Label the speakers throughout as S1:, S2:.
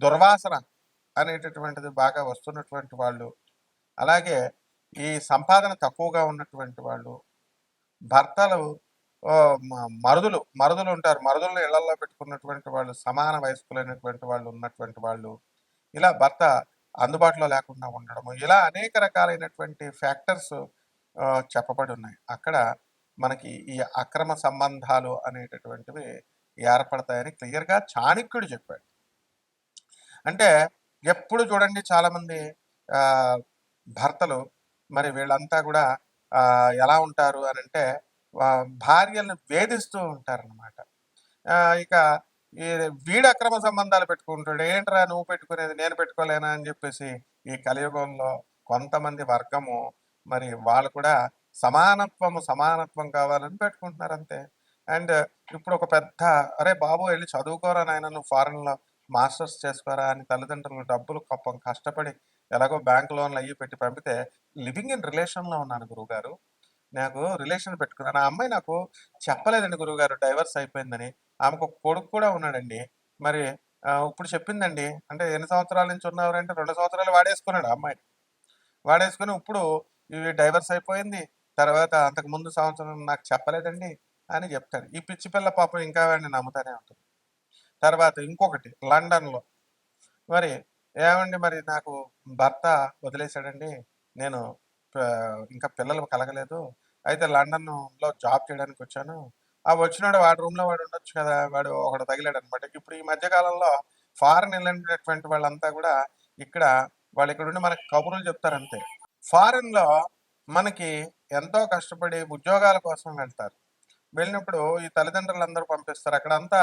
S1: దుర్వాసన అనేటటువంటిది బాగా వస్తున్నటువంటి వాళ్ళు. అలాగే ఈ సంపాదన తక్కువగా ఉన్నటువంటి వాళ్ళు భర్తలు మరుదులు మరుదులు ఉంటారు. మరుదులను ఇళ్ళలో పెట్టుకున్నటువంటి వాళ్ళు సమాన వయస్కులైనటువంటి వాళ్ళు ఉన్నటువంటి వాళ్ళు ఇలా భర్త అందుబాటులో లేకుండా ఉండడము ఇలా అనేక రకాలైనటువంటి ఫ్యాక్టర్స్ చెప్పబడి ఉన్నాయి. అక్కడ మనకి ఈ అక్రమ సంబంధాలు అనేటటువంటివి ఏర్పడతాయని క్లియర్గా చాణక్యుడు చెప్పాడు. అంటే ఎప్పుడు చూడండి చాలామంది భర్తలు మరి వీళ్ళంతా కూడా ఎలా ఉంటారు అని అంటే భార్యలను వేధిస్తూ ఉంటారన్నమాట. ఇక ఈ వీడు అక్రమ సంబంధాలు పెట్టుకుంటాడు ఏంట్రా నువ్వు పెట్టుకునేది నేను పెట్టుకోలేనా? అని చెప్పేసి ఈ కలియుగంలో కొంతమంది వర్గము మరి వాళ్ళు కూడా సమానత్వము సమానత్వం కావాలని పెట్టుకుంటున్నారు అంతే. అండ్ ఇప్పుడు ఒక పెద్ద అరే బాబు వెళ్ళి చదువుకోరా నాయన నువ్వు ఫారెన్లో మాస్టర్స్ చేసుకోరా అని తల్లిదండ్రులు డబ్బులు పాపం కష్టపడి ఎలాగో బ్యాంక్ లోన్లు అయ్యి పెట్టి పంపితే లివింగ్ ఇన్ రిలేషన్లో ఉన్నాను గురువుగారు. నాకు రిలేషన్ పెట్టుకున్నాను. ఆ అమ్మాయి నాకు చెప్పలేదండి గురువుగారు డైవర్స్ అయిపోయిందని. ఆమెకు ఒక కొడుకు కూడా ఉన్నాడండి. మరి ఇప్పుడు చెప్పిందండి అంటే ఎన్ని సంవత్సరాల నుంచి ఉన్నవారంటే రెండు సంవత్సరాలు వాడేసుకున్నాడు అమ్మాయి. వాడేసుకుని ఇప్పుడు ఇవి డైవర్స్ అయిపోయింది. తర్వాత అంతకు ముందు సంవత్సరం నాకు చెప్పలేదండి అని చెప్తాడు ఈ పిచ్చి పిల్ల పాపం ఇంకా వాడిని నమ్ముతానే ఉంటుంది. తర్వాత ఇంకొకటి లండన్లో. మరి ఏమండి మరి నాకు భర్త వదిలేశాడండి. నేను ఇంకా పిల్లలు కలగలేదు. అయితే లండన్లో జాబ్ చేయడానికి వచ్చాను. ఆ వచ్చినాడు వాడి రూమ్లో వాడు ఉండొచ్చు కదా వాడు ఒకడు తగిలాడు అనమాట ఇప్పుడు ఈ మధ్యకాలంలో ఫారెన్ వెళ్ళినటువంటి వాళ్ళంతా కూడా ఇక్కడ వాళ్ళు ఇక్కడ ఉండి మనకి కబుర్లు చెప్తారు అంతే. మనకి ఎంతో కష్టపడి ఉద్యోగాల కోసం వెళ్తారు. వెళ్ళినప్పుడు ఈ తల్లిదండ్రులు అందరూ పంపిస్తారు. అక్కడంతా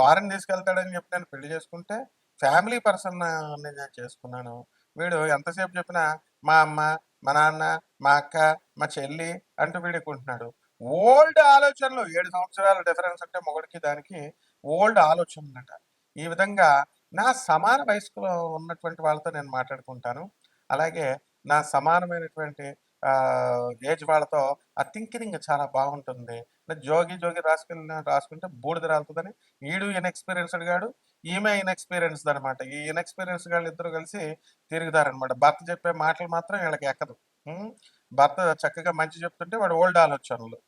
S1: ఫారెన్ తీసుకెళ్తాడని చెప్పి నేను పెళ్ళి చేసుకుంటే ఫ్యామిలీ పర్సన్ నేను చేసుకున్నాను. వీడు ఎంతసేపు చెప్పినా మా అమ్మ మా నాన్న మా అక్క మా చెల్లి అంటూ వీడుకుంటున్నాడు ఓల్డ్ ఆలోచనలు ఏడు సంవత్సరాల డిఫరెన్స్ అంటే మొగడికి దానికి ఓల్డ్ ఆలోచనలట. ఈ విధంగా నా సమాన వయస్కులో ఉన్నటువంటి వాళ్ళతో నేను మాట్లాడుకుంటాను. అలాగే నా సమానమైనటువంటి ఏజ్ వాళ్ళతో ఆ థింకింగ్ చాలా బాగుంటుంది. జోగి జోగి రాసుకుని రాసుకుంటే బూడిద రాలుతుందని ఈడు ఇన్ఎక్స్పీరియన్స్డ్ గాడు ఈమె ఇన్ఎక్స్పీరియన్స్డ్ అనమాట ఈ ఇన్ఎక్స్పీరియన్స్ గాళ్ళు ఇద్దరు కలిసి తిరుగుతారనమాట భర్త చెప్పే మాటలు మాత్రం వీళ్ళకి ఎక్కదు. భర్త చక్కగా మంచి చెప్తుంటే వాడు ఓల్డ్ ఆలోచనలు.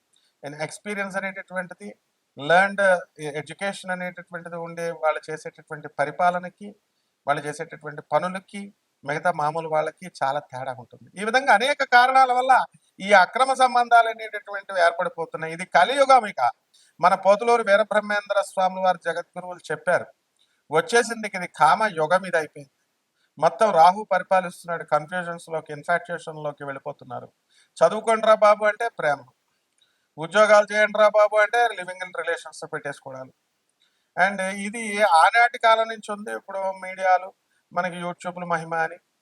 S1: ఎక్స్పీరియన్స్ అనేటటువంటిది లర్న్డ్ ఎడ్యుకేషన్ అనేటటువంటిది ఉండే వాళ్ళు చేసేటటువంటి పరిపాలనకి వాళ్ళు చేసేటటువంటి పనులకి మిగతా మామూలు వాళ్ళకి చాలా తేడా ఉంటుంది. ఈ విధంగా అనేక కారణాల వల్ల ఈ అక్రమ సంబంధాలు అనేటటువంటివి ఏర్పడిపోతున్నాయి. ఇది కలియుగం ఇక. మన పోతులూరు వీరబ్రహ్మేంద్ర స్వామి వారి జగద్గురువులు చెప్పారు. వచ్చేసింది ఇది కామ యుగం ఇది అయిపోయింది. మొత్తం రాహు పరిపాలిస్తున్నాడు. కన్ఫ్యూజన్స్లోకి లోకి వెళ్ళిపోతున్నారు. చదువుకోండిరా బాబు అంటే ప్రేమ. ఉద్యోగాలు చేయండి రా బాబు అంటే లివింగ్ ఇన్ రిలేషన్స్ పెట్టేసుకోవడాలు. అండ్ ఇది ఆనాటి కాలం నుంచి ఉంది. ఇప్పుడు మీడియాలు మనకి యూట్యూబ్లు మహిమ అని.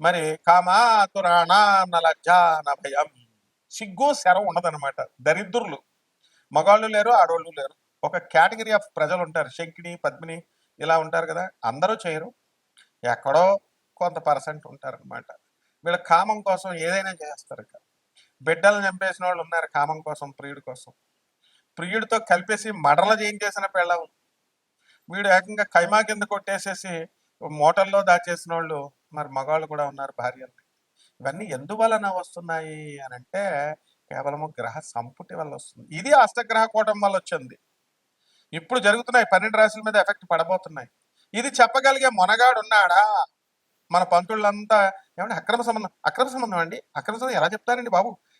S1: మరి కామాతురాణ భయం సిగ్గు శరం ఉండదన్నమాట. దరిద్రులు. మగాళ్ళు లేరు ఆడవాళ్ళు లేరు. ఒక కేటగిరీ ఆఫ్ ప్రజలు ఉంటారు శంకిని పద్మిని ఇలా ఉంటారు కదా. అందరూ చేయరు. ఎక్కడో కొంత పర్సెంట్ ఉంటారనమాట వీళ్ళ కామం కోసం ఏదైనా చేస్తారు ఇక. బిడ్డలు చంపేసిన వాళ్ళు ఉన్నారు కామం కోసం ప్రియుడి కోసం. ప్రియుడితో కలిపేసి మడల చేయించేసిన పెళ్ళం వీడు ఏకంగా కైమా కింద కొట్టేసేసి మోటల్లో దాచేసిన వాళ్ళు మరి మగవాళ్ళు కూడా ఉన్నారు భార్యల్ని ఇవన్నీ ఎందువలన వస్తున్నాయి అని అంటే కేవలము గ్రహ సంపుటి వల్ల వస్తుంది. ఇది అష్టగ్రహ కూటం వల్ల వచ్చింది. ఇప్పుడు జరుగుతున్నాయి పన్నెండు రాశుల మీద ఎఫెక్ట్ పడబోతున్నాయి. ఇది చెప్పగలిగే మొనగాడు ఉన్నాడా? మన పంతుళ్ళంతా ఏమంటే అక్రమ సంబంధం అక్రమ సంబంధం అండి? అక్రమ సంబంధం ఎలా చెప్తారండి బాబు?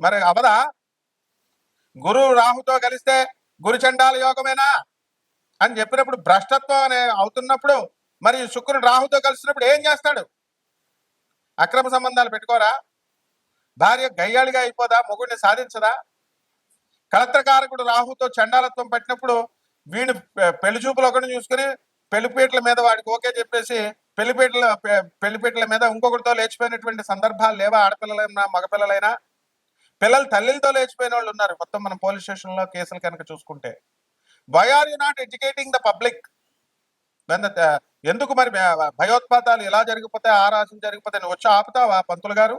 S1: మరి అవదా? గురువు రాహుతో కలిస్తే గురుచండాల యోగమేనా? అని చెప్పినప్పుడు భ్రష్టత్వం అనే అవుతున్నప్పుడు మరి శుక్రుడు రాహుతో కలిసినప్పుడు ఏం చేస్తాడు? అక్రమ సంబంధాలు పెట్టుకోరా? భార్య గయ్యాళిగా అయిపోదా? మొగుడిని సాధించదా? కళత్రకారకుడు రాహుతో చండాలత్వం పెట్టినప్పుడు వీడు పె- పెళ్ళి చూపులు ఒకటి చూసుకుని పెళ్ళిపీటల మీద వాడికి ఓకే చెప్పేసి పెళ్ళిపీటల పెళ్ళిపీటల మీద ఇంకొకరితో లేచిపోయినటువంటి సందర్భాలు లేవా? ఆడపిల్లలైనా మగపిల్లలైనా? పిల్లలు తల్లితో లేచిపోయిన వాళ్ళు ఉన్నారు. మొత్తం మనం పోలీస్ స్టేషన్లో కేసులు కనుక చూసుకుంటే. Why are you not educating the public ఎందుకు మరి భయోత్పాతాలు ఎలా జరిగిపోతే ఆ రాశం జరిగిపోతే నువ్వు వచ్చి ఆపుతావా పంతులు గారు?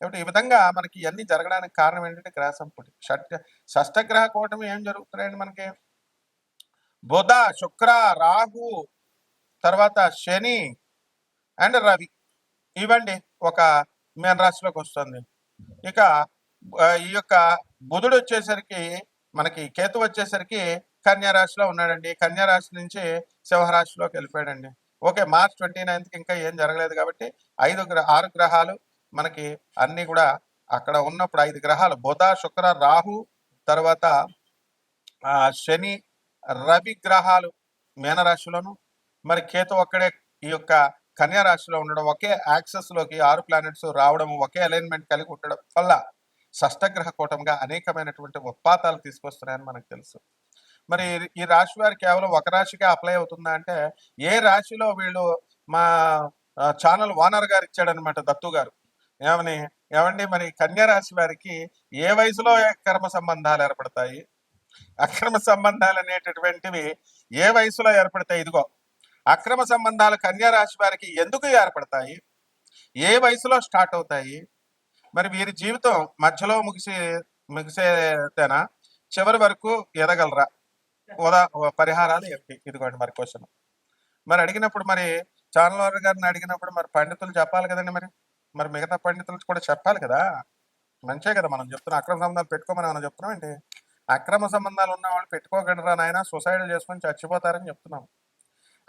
S1: కాబట్టి ఈ విధంగా మనకి ఇవన్నీ జరగడానికి కారణం ఏంటంటే గ్రహసంపుటి షట్ షష్టగ్రహ కూటమి ఏం జరుగుతున్నాయండి మనకి? బుధ శుక్ర రాహు తర్వాత శని అండ్ రవి. ఇవండి ఒక మీన రాశిలోకి వస్తుంది. ఇక ఈ యొక్క బుధుడు వచ్చేసరికి మనకి కేతు వచ్చేసరికి కన్యారాశిలో ఉన్నాడండి. కన్యారాశి నుంచి సింహరాశిలోకి వెళ్ళిపోయాడండి. ఓకే మార్చ్ ట్వంటీ నైన్త్కి ఇంకా ఏం జరగలేదు కాబట్టి ఐదు గ్రహ ఆరు గ్రహాలు మనకి అన్నీ కూడా అక్కడ ఉన్నప్పుడు ఐదు గ్రహాలు. బుధ శుక్ర రాహు తర్వాత శని రవి గ్రహాలు మీనరాశిలోను. మరి కేతు ఒక్కడే ఈ యొక్క కన్యా రాశిలో ఉండడం ఒకే యాక్సెస్లోకి ఆరు ప్లానెట్స్ రావడం ఒకే అలైన్మెంట్ కలిగి ఉండడం వల్ల షష్టగ్రహ కూటంగా అనేకమైనటువంటి ఉత్పాతాలు తీసుకొస్తున్నాయని మనకు తెలుసు. మరి ఈ రాశి వారు కేవలం ఒక రాశికే అప్లై అవుతుందా అంటే ఏ రాశిలో వీళ్ళు మా ఛానల్ ఓనర్ గారు ఇచ్చాడనమాట దత్తు గారు. ఏమని ఏమండి మరి కన్యా రాశి వారికి ఏ వయసులో కర్మ సంబంధాలు ఏర్పడతాయి? అక్రమ సంబంధాలు అనేటటువంటివి ఏ వయసులో ఏర్పడతాయి? ఇదిగో అక్రమ సంబంధాలు కన్యా రాశి వారికి ఎందుకు ఏర్పడతాయి? ఏ వయసులో స్టార్ట్ అవుతాయి? మరి వీరి జీవితం మధ్యలో ముగిసే ముగిసేతేనా చివరి వరకు ఎదగలరా? ఉదా పరిహారాలు ఏమిటి ఇదిగోండి మరి క్వశ్చన్. మరి అడిగినప్పుడు మరి ఛానల్ గారిని అడిగినప్పుడు మరి పండితులు చెప్పాలి కదండి మరి. మరి మిగతా పండితులు కూడా చెప్పాలి కదా. మంచే కదా మనం చెప్తున్నాం అక్రమ సంబంధాలు పెట్టుకోమని మనం చెప్తున్నాం ఏంటి? అక్రమ సంబంధాలు ఉన్న వాళ్ళు పెట్టుకోకండిరా నాయన? సూసైడ్ చేసుకొని చచ్చిపోతారని చెప్తున్నాం.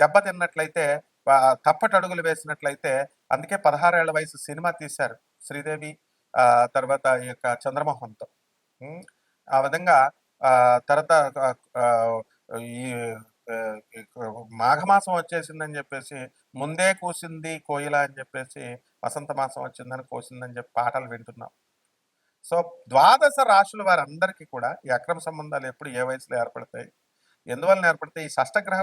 S1: దెబ్బతిన్నట్లయితే దెబ్బ తిన్నట్లయితే తప్పటి అడుగులు వేసినట్లయితే అందుకే పదహారేళ్ళ వయసు సినిమా తీశారు శ్రీదేవి తర్వాత ఈ యొక్క చంద్రమోహన్తో. ఆ విధంగా తర్వాత ఈ ఈ మాఘమాసం వచ్చేసిందని చెప్పేసి ముందే కూసింది కోయిల అని చెప్పేసి వసంత మాసం వచ్చిందని కోసిందని చెప్పి పాటలు వింటున్నాం. సో ద్వాదశ రాశుల వారందరికీ కూడా ఈ అక్రమ సంబంధాలు ఎప్పుడు ఏ వయసులో ఏర్పడతాయి? ఎందువల్ల ఏర్పడతాయి? ఈ షష్టగ్రహ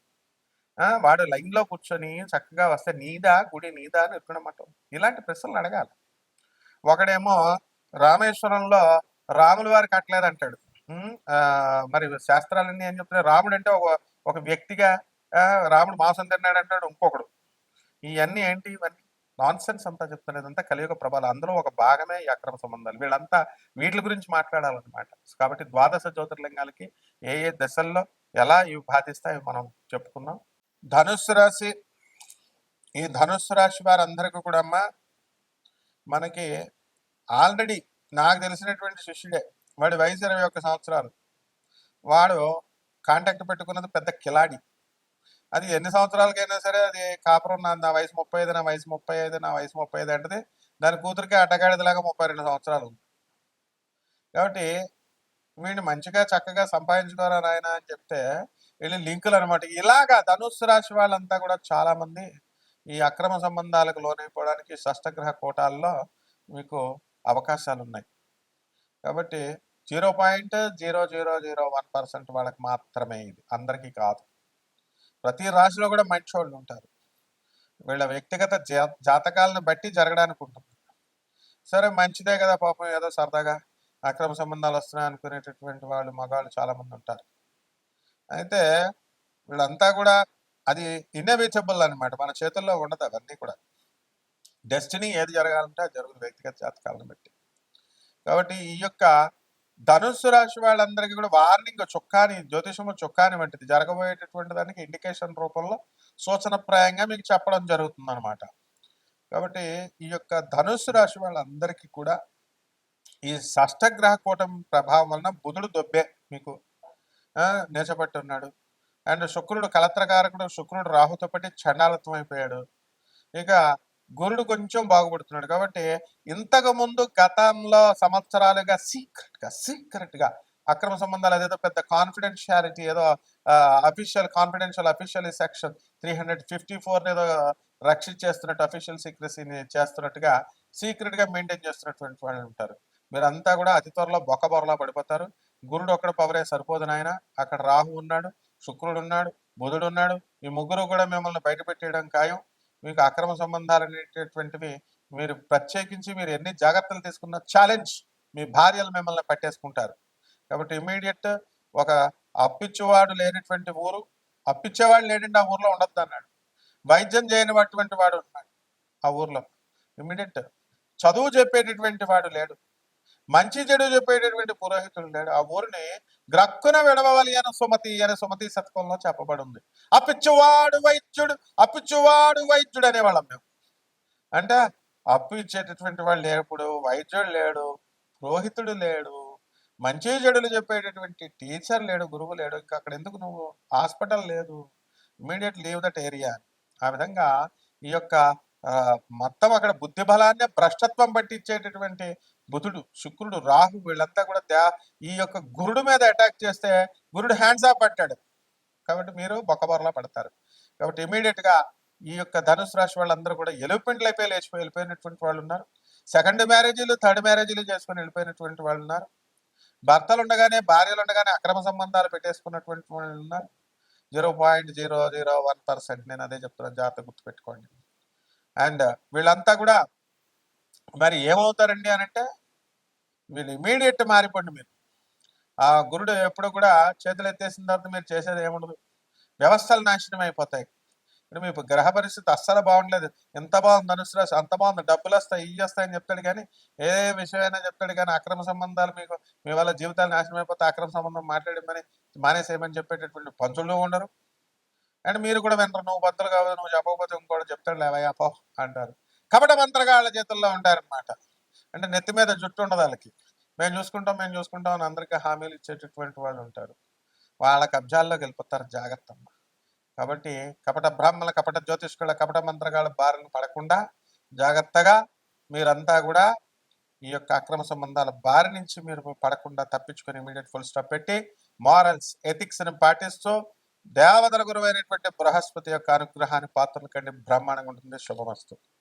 S1: ఆ, వాడు లైన్లో కూర్చొని చక్కగా వస్తే నీదా గుడి నీదా అని ఎక్కడమాట ఇలాంటి ప్రశ్నలు అడగాలి. ఒకడేమో రామేశ్వరంలో రాముల వారు కట్టలేదు అంటాడు ఉమ్, ఆ, మరి శాస్త్రాలన్నీ ఏం చెప్తున్నాయి? రాముడు అంటే ఒక ఒక వ్యక్తిగా ఆ, రాముడు మాంసం తిన్నాడు అంటాడు ఇంకొకడు. ఇవన్నీ ఏంటి ఇవన్నీ? నాన్ సెన్స్ అంతా చెప్తున్నది అంతా కలియుగ ప్రభావం. అందులో ఒక భాగమే ఈ అక్రమ సంబంధాలు. వీళ్ళంతా వీటి గురించి మాట్లాడాలన్నమాట. కాబట్టి ద్వాదశ జ్యోతిర్లింగాలకి ఏ ఏ దశల్లో ఎలా ఇవి బాధిస్తాయో మనం చెప్పుకున్నాం ధనుస్సు రాశి ఈ ధనుస్సు రాశి వారందరికీ కూడా అమ్మ మనకి ఆల్రెడీ నాకు తెలిసినటువంటి శిష్యుడే వాడి వయసు ఇరవై ఒక్క సంవత్సరాలు. వాడు కాంటాక్ట్ పెట్టుకున్నది పెద్ద కిలాడి. అది ఎన్ని సంవత్సరాలకైనా సరే అది కాపురం నా నా వయసు ముప్పై ఐదు నా వయసు ముప్పై ఐదు నా వయసు ముప్పై ఐదు అంటే దాని కూతురికి అటగాడిదిలాగా ముప్పై రెండు సంవత్సరాలు కాబట్టి వీడిని మంచిగా చక్కగా సంపాదించుకోరా నాయన అని చెప్తే వీళ్ళు లింకులు అనమాట ఇలాగా ధనుస్సు రాశి వాళ్ళంతా కూడా చాలా మంది ఈ అక్రమ సంబంధాలకు లోనైపోవడానికి షష్టగ్రహ కోటాల్లో మీకు అవకాశాలు ఉన్నాయి కాబట్టి zero point zero zero zero one percent వాళ్ళకి మాత్రమే ఇది. అందరికీ కాదు. ప్రతి రాశిలో కూడా మంచి వాళ్ళు ఉంటారు. వీళ్ళ వ్యక్తిగత జా- జాతకాలను బట్టి జరగడానికి ఉంటుంది. సరే మంచిదే కదా పాపం. ఏదో సరదాగా అక్రమ సంబంధాలు వస్తున్నాయి అనుకునేటటువంటి వాళ్ళు మగాళ్ళు చాలామంది ఉంటారు. అయితే వీళ్ళంతా కూడా అది ఇన్నోవేటబుల్ అనమాట మన చేతుల్లో ఉండదు అవన్నీ కూడా. డెస్టినీ ఏది జరగాలంటే అది జరుగుతుంది. వ్యక్తిగత జాతకాలను బట్టి. కాబట్టి ఈ యొక్క ధనుస్సు రాశి వాళ్ళందరికీ కూడా వార్నింగ్ చొక్కాని జ్యోతిషము చొక్కాని వంటిది. జరగబోయేటటువంటి దానికి ఇండికేషన్ రూపంలో సూచనప్రాయంగా మీకు చెప్పడం జరుగుతుంది అనమాట కాబట్టి ఈ యొక్క ధనుస్సు రాశి వాళ్ళందరికీ కూడా ఈ షష్టగ్రహ కూటమి ప్రభావం వలన బుధుడు దొబ్బే మీకు ఆ, ఉన్నాడు అండ్ శుక్రుడు కలత్రకారకుడు శుక్రుడు రాహుతో పాటు చండాలత్వం అయిపోయాడు. ఇక గురుడు కొంచెం బాగుపడుతున్నాడు కాబట్టి ఇంతకు ముందు గతంలో సంవత్సరాలుగా సీక్రెట్గా సీక్రెట్గా అక్రమ సంబంధాలు అదేదో పెద్ద కాన్ఫిడెన్షియాలిటీ ఏదో official confidential official section three hundred fifty four ఏదో రక్షించేస్తున్నట్టు అఫీషియల్ సీక్రసీని చేస్తున్నట్టుగా సీక్రెట్గా మెయింటైన్ చేస్తున్నటువంటి వాళ్ళు ఉంటారు. మీరంతా కూడా అతి త్వరలో బొక్కబొరలా పడిపోతారు. గురుడు ఒక్కడ పవరే సరిపోదు నాయన. అక్కడ రాహు ఉన్నాడు శుక్రుడు ఉన్నాడు బుధుడు ఉన్నాడు. ఈ ముగ్గురు కూడా మిమ్మల్ని బయట పెట్టేయడం ఖాయం. మీకు అక్రమ సంబంధాలు అనేటటువంటివి మీరు ప్రత్యేకించి మీరు ఎన్ని జాగ్రత్తలు తీసుకున్న ఛాలెంజ్ మీ భార్యలు మిమ్మల్ని పట్టేసుకుంటారు. కాబట్టి ఇమీడియట్ ఒక అప్పిచ్చేవాడు లేనటువంటి ఊరు అప్పిచ్చేవాడు లేడండి ఆ ఊర్లో ఉండొద్దు అన్నాడు. వైద్యం చేయనిటువంటి వాడు ఉన్నాడు ఆ ఊర్లో. ఇమీడియట్ చదువు చెప్పేటటువంటి వాడు లేడు. మంచి చెడు చెప్పేటటువంటి పురోహితుడు లేడు. ఆ ఊరిని గ్రక్కున విడవాలి అని సుమతి అని సుమతి శతకంలో చెప్పబడి ఉంది అప్పిచ్చువాడు వైద్యుడు అప్పిచ్చువాడు వైద్యుడు అనేవాళ్ళం మేము. అంటే అప్పు ఇచ్చేటటువంటి వాళ్ళు లేప్పుడు వైద్యుడు లేడు పురోహితుడు లేడు మంచి చెడులు చెప్పేటటువంటి టీచర్ లేడు గురువు లేడు. ఇంకా అక్కడ ఎందుకు నువ్వు హాస్పిటల్ లేదు? ఇమీడియట్ లీవ్ దట్ ఏరియా ఆ విధంగా ఈ యొక్క మొత్తం అక్కడ బుద్ధి బలాన్ని భ్రష్టత్వం పట్టించేటటువంటి బుధుడు శుక్రుడు రాహు వీళ్ళంతా కూడా దే- ఈ యొక్క గురుడు మీద అటాక్ చేస్తే గురుడు హ్యాండ్స్ ఆఫ్ పట్టాడు కాబట్టి మీరు బొక్కబొరలా పడతారు. కాబట్టి ఇమీడియట్గా ఈ యొక్క ధనుసు రాశి వాళ్ళందరూ కూడా ఎలుపెంట్లు అయిపోయి లేచిపోయి వెళ్ళిపోయినటువంటి వాళ్ళు ఉన్నారు. సెకండ్ మ్యారేజీలు థర్డ్ మ్యారేజీలు చేసుకొని వెళ్ళిపోయినటువంటి వాళ్ళు ఉన్నారు. భర్తలు ఉండగానే భార్యలు ఉండగానే అక్రమ సంబంధాలు పెట్టేసుకున్నటువంటి వాళ్ళు ఉన్నారు. Zero point zero zero one percent నేను అదే చెప్తున్నాను జాగ్రత్త గుర్తుపెట్టుకోండి. అండ్ వీళ్ళంతా కూడా మరి ఏమవుతారండి అని అంటే వీళ్ళు ఇమీడియట్ మారిపోండి మీరు. ఆ గురుడు ఎప్పుడు కూడా చేతులు ఎత్తేసిన తర్వాత మీరు చేసేది ఏముండదు. వ్యవస్థలు నాశనం అయిపోతాయి. ఇప్పుడు మీకు గ్రహ పరిస్థితి అస్సలు బాగుండలేదు. ఎంత బాగుంది ధనుసు రాశి అంత బాగుంది డబ్బులు వస్తాయి ఇవి వస్తాయని చెప్తాడు కానీ ఏ విషయమైనా చెప్తాడు కానీ అక్రమ సంబంధాలు మీకు మీ వల్ల జీవితాలు నాశనం అయిపోతే అక్రమ సంబంధం మాట్లాడమని మానేసేయమని చెప్పేటటువంటి పంచులు ఉండరు. అండ్ మీరు కూడా వినరు నువ్వు పంతులు కావాలి నువ్వు చెప్పకపోతే ఇంకోటి చెప్తాడు లేవయ్యాపో అంటారు. కపట మంత్రగాళ్ళ చేతుల్లో ఉంటారనమాట అంటే నెత్తి మీద జుట్టు ఉండదు వాళ్ళకి. మేము చూసుకుంటాం మేము చూసుకుంటాం అని అందరికీ హామీలు ఇచ్చేటటువంటి వాళ్ళు ఉంటారు. వాళ్ళ కబ్జాల్లోకి వెళ్ళిపోతారు జాగ్రత్త కాబట్టి కపట బ్రాహ్మణ కపట జ్యోతిష్కుల కపట మంత్రగాళ్ళ బారిన పడకుండా జాగ్రత్తగా మీరంతా కూడా ఈ యొక్క అక్రమ సంబంధాల బారి నుంచి మీరు పడకుండా తప్పించుకొని ఇమీడియట్ ఫుల్ స్టాప్ పెట్టి మారల్స్ ఎథిక్స్ని పాటిస్తూ దేవతల గురువైనటువంటి బృహస్పతి యొక్క అనుగ్రహాన్ని పాత్రలు కంటే బ్రహ్మాండంగా ఉంటుంది. శుభమస్తు.